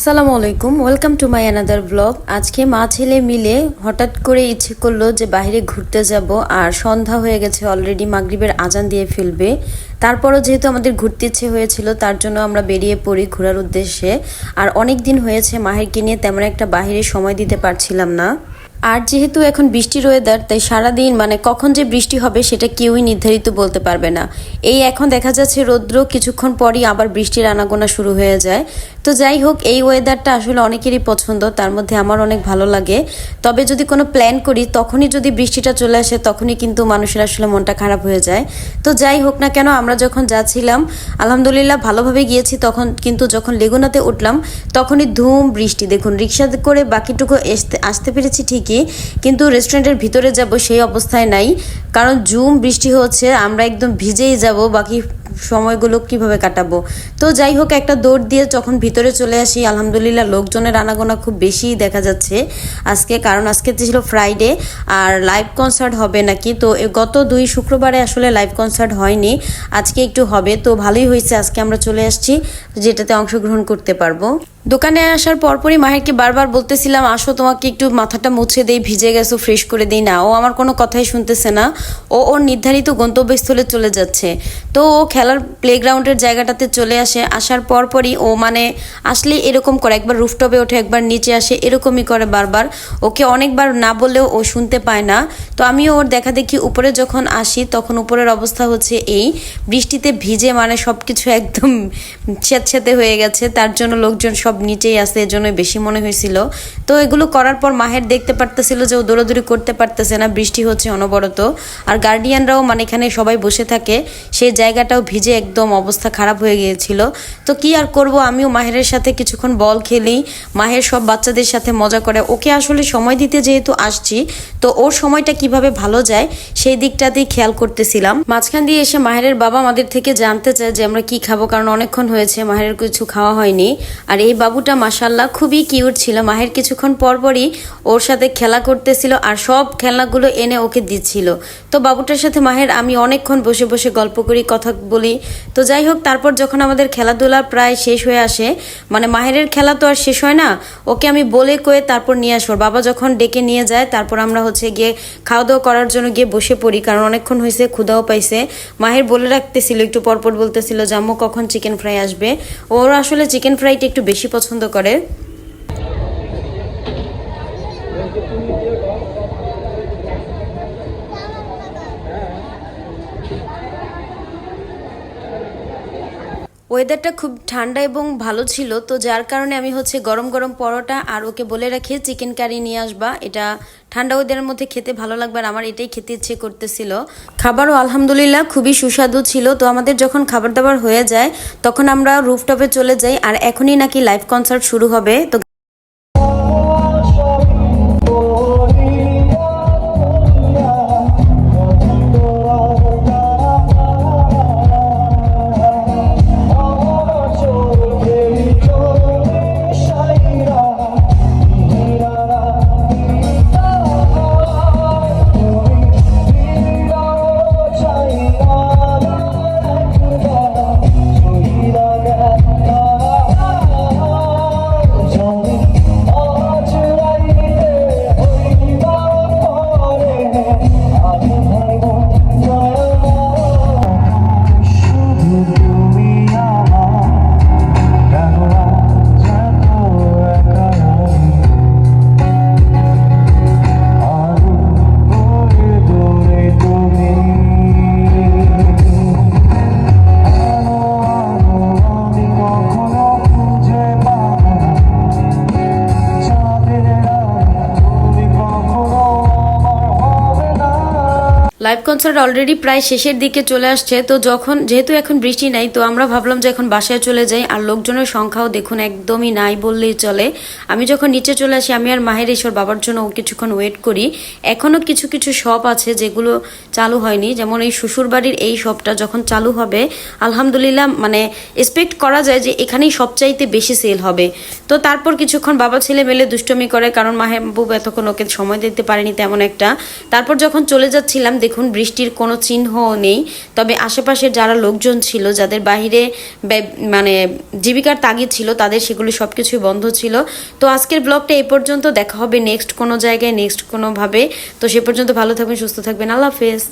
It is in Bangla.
আসসালামু আলাইকুম, welcome to my another blog. আজকে মা ছেলে মিলে হঠাৎ করে ইচ্ছে করল যে বাইরে ঘুরতে যাব আর সন্ধ্যা হয়ে গেছে অলরেডি মাগরিবের আজান দিয়ে ফেলবে। তারপরও যেহেতু আমাদের ঘুরতে ইচ্ছে হয়েছিল, তার জন্য আমরা বেরিয়ে পড়ি ঘোরার উদ্দেশ্যে। আর অনেক দিন হয়েছে মাহেরকে নিয়ে তেমন একটা বাহিরে সময় দিতে পারছিলাম না। আর যেহেতু এখন বৃষ্টির ওয়েদার তাই সারাদিন মানে কখন যে বৃষ্টি হবে সেটা কেউই নির্ধারিত বলতে পারবে না। এই এখন দেখা যাচ্ছে রৌদ্র কিছুক্ষণ পরই আবার বৃষ্টির আনাগোনা শুরু হয়ে যায়। তো যাই হোক, এই ওয়েদারটা আসলে অনেকেরই পছন্দ, তার মধ্যে আমার অনেক ভালো লাগে। তবে যদি কোনো প্ল্যান করি, তখনই যদি বৃষ্টিটা চলে আসে, তখনই কিন্তু মানুষের আসলে মনটা খারাপ হয়ে যায়। তো যাই হোক না কেন, আমরা যখন যাচ্ছিলাম, আলহামদুলিল্লাহ ভালোভাবে গিয়েছি, তখন কিন্তু যখন লেগুনাতে উঠলাম, তখনই ধুম, বৃষ্টি। দেখুন, রিক্সা করে বাকিটুকু আসতে আসতে পেরেছি ঠিকই কিন্তু রেস্টুরেন্টের ভিতরে যাব সেই অবস্থায় নাই। কারণ জুম, বৃষ্টি হচ্ছে, আমরা একদম ভিজেই যাব, বাকি সময়গুলো কীভাবে কাটাবো? তো যাই হোক, একটা দৌড় দিয়ে যখন ভিতরে চলে আসি, আলহামদুলিল্লাহ লোকজনের আনাগোনা খুব বেশিই দেখা যাচ্ছে। আজকে, কারণ আজকে ছিল ফ্রাইডে আর লাইভ কনসার্ট হবে নাকি? তো গত দুই শুক্রবারে আসলে লাইভ কনসার্ট হয়নি। আজকে একটু হবে, তো ভালোই হয়েছে আজকে আমরা চলে আসছি, যেটাতে অংশগ্রহণ করতে পারব। দোকানে আসার পরপরই মাহেরকে বারবার বলতেছিলাম, আসো, তোমাকে একটু মাথাটা মুছে দেই, ভিজে গেছো ফ্রেশ করে দেই না। ও আমার কোনো কথাই শুনতেছে না। ও ওর নির্ধারিত গন্তব্যস্থলে চলে যাচ্ছে। তো ও খেলার প্লেগ্রাউন্ডের জায়গাটাতে চলে আসে। আসার পরপরই ও মানে আসলে এরকম করে, একবার রুফটপে ওঠে, একবার নিচে আসে, এরকমই করে বারবার। ওকে অনেকবার না বললেও ও শুনতে পায় না। তো আমিও ওর দেখা দেখি উপরে যখন আসি, তখন উপরের অবস্থা হচ্ছে এই। বৃষ্টিতে ভিজে মানে সব কিছু একদম ছেঁতছেতে হয়ে গেছে। তার জন্য লোকজন সব নিচেই আসে এজন্য বেশি মনে হয়েছিল। তো এগুলো করার পর মাহের দেখতে পারতেছিল যে ও দৌড়াদৌড়ি করতে পারতেছে না, বৃষ্টি হচ্ছে অনবরত। আর গার্ডিয়ানরাও মানে এখানে সবাই বসে থাকে, সেই জায়গাটাও ভিজে একদম অবস্থা খারাপ হয়ে গিয়েছিল। তো কি আর করব? আমিও মাহেরের সাথে কিছুক্ষণ বল খেলি। মাহের সব বাচ্চাদের সাথে মজা করে। ওকে আসলে সময় দিতে যেহেতু আসছি, তো ওর সময়টা কীভাবে ভালো যায় সেই দিকটাতেই খেয়াল করতেছিলাম। মাঝখান দিয়ে এসে মাহেরের বাবা আমাদের থেকে জানতে চায় যে আমরা কি খাব, কারণ অনেকক্ষণ হয়েছে মাহের কিছু খাওয়া হয়নি। আর এই বাবুটা মাসাল্লাহ খুবই কিউট ছিল। মাহের কিছুক্ষণ পরপরই ওর সাথে খেলা করতেছিল আর সব খেলনাগুলো এনে ওকে দিচ্ছিল। তো বাবুটার সাথে মাহের আমি অনেকক্ষণ বসে বসে গল্প করি, কথা বলি। তো যাই হোক, তারপর যখন আমাদের খেলাধুলা প্রায় শেষ হয়ে আসে মানে মাহেরের খেলা তো আর শেষ হয় না, ওকে আমি বলে কয়ে তারপর নিয়ে আসব। বাবা যখন ডেকে নিয়ে যায়, তারপর আমরা হচ্ছে গিয়ে খাওয়া দাওয়া করার জন্য গিয়ে বসে পড়ি, কারণ অনেকক্ষণ হয়েছে ক্ষুদাও পাইছে। মাহের বলে রাখতেছিল, একটু পরপর বলতেছিল জাম্মু কখন চিকেন ফ্রাই আসবে? ওর আসলে চিকেন ফ্রাইটা একটু বেশি পছন্দ করে। ওয়েদারটা খুব ঠান্ডা এবং ভালো ছিল, তো যার কারণে আমি হচ্ছে গরম গরম পরোটা আর ওকে বলে রাখি চিকেন কারি নিয়ে আসবা। এটা ঠান্ডা ওয়েদারের মধ্যে খেতে ভালো লাগবে আর আমার এটাই খেতে ইচ্ছে করতেছিল। খাবারও আলহামদুলিল্লাহ খুবই সুস্বাদু ছিল, তো আমাদের যখন খাবার দাবার হয়ে যায়, তখন আমরা রুফটপে চলে যাই আর এখনই নাকি লাইভ কনসার্ট শুরু হবে, তো লাইভ কনসার্ট অলরেডি প্রায় শেষের দিকে চলে আসছে। তো যখন, যেহেতু এখন বৃষ্টি নাই, তো আমরা ভাবলাম যে এখন বাসায় চলে যাই। আর লোকজনের সংখ্যাও দেখুন একদমই নাই বললেই চলে। আমি যখন নিচে চলে আসি, আমি আর মাহের ঈশ্বর বাবার জন্য কিছুক্ষণ ওয়েট করি। এখনও কিছু কিছু শপ আছে যেগুলো চালু হয়নি। যেমন এই শ্বশুরবাড়ির এই শপটা যখন চালু হবে, আলহামদুলিল্লাহ মানে এক্সপেক্ট করা যায় যে এখানেই সবচাইতে বেশি সেল হবে। তো তারপর কিছুক্ষণ বাবা ছেলে মেলে দুষ্টমি করে, কারণ মাহবুব এতক্ষণ ওকে সময় দিতে পারেনি তেমন একটা। তারপর যখন চলে যাচ্ছিলাম দেখুন, বৃষ্টির কোনো চিহ্নও নেই। তবে আশেপাশে যারা লোকজন ছিল, যাদের বাহিরে মানে জীবিকার তাগিদ ছিল, তাদের সেগুলি সব কিছুই বন্ধ ছিল। তো আজকের ব্লগটা এই পর্যন্ত। দেখা হবে নেক্সট কোনো জায়গায়, নেক্সট কোনোভাবে। তো সে পর্যন্ত ভালো থাকবেন, সুস্থ থাকবেন। আল্লাহ হাফেজ।